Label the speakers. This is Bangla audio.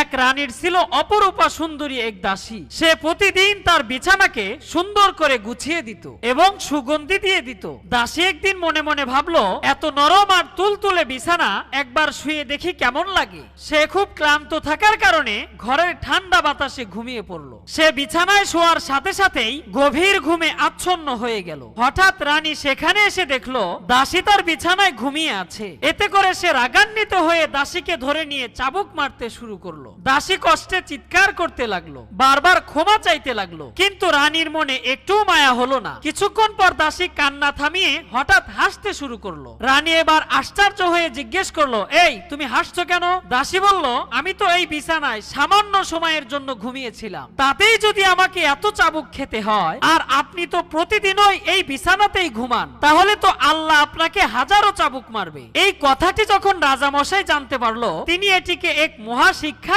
Speaker 1: এক রানীর ছিল অপরূপা সুন্দরী এক দাসী। সে প্রতিদিন তার বিছানাকে সুন্দর করে গুছিয়ে দিত এবং সুগন্ধি দিয়ে দিত। দাসী একদিন মনে মনে ভাবলো, এত নরম আর তুলতুলে বিছানা, একবার শুয়ে দেখি কেমন লাগে। সে খুব ক্লান্ত থাকার কারণে ঘরের ঠান্ডা বাতাসে ঘুমিয়ে পড়ল। সে বিছানায় শোয়ার সাথে সাথেই গভীর ঘুমে আচ্ছন্ন হয়ে গেল। হঠাৎ রানী সেখানে এসে দেখল, দাসী তার বিছানায় ঘুমিয়ে আছে। এতে করে সে রাগান্বিত হয়ে দাসীকে ধরে নিয়ে চাবুক মারতে শুরু করল। দাসী কষ্টে চিৎকার করতে লাগল। বারবার ক্ষমা চাইতে লাগল। কিন্তু রানীর মনে একটু মায়া হলো না। কিছুক্ষণ পর দাসী কান্না থামিয়ে হঠাৎ হাসতে শুরু করল। রানী এবার আশ্চর্য হয়ে জিজ্ঞেস করল, এই, তুমি হাসছো কেন? দাসী বলল, আমি তো এই বিছানায় সামান্য সময়ের জন্য ঘুমিয়েছিলাম। তাতেই যদি আমাকে এত চাবুক খেতে হয়, আর আপনি তো প্রতিদিনই এই বিছানাতেই ঘুমান, তাহলে তো আল্লাহ আপনাকে হাজারো চাবুক মারবে। এই কথাটি যখন রাজামশাই জানতে পারল, তিনি এটিকে এক মহা শিক্ষা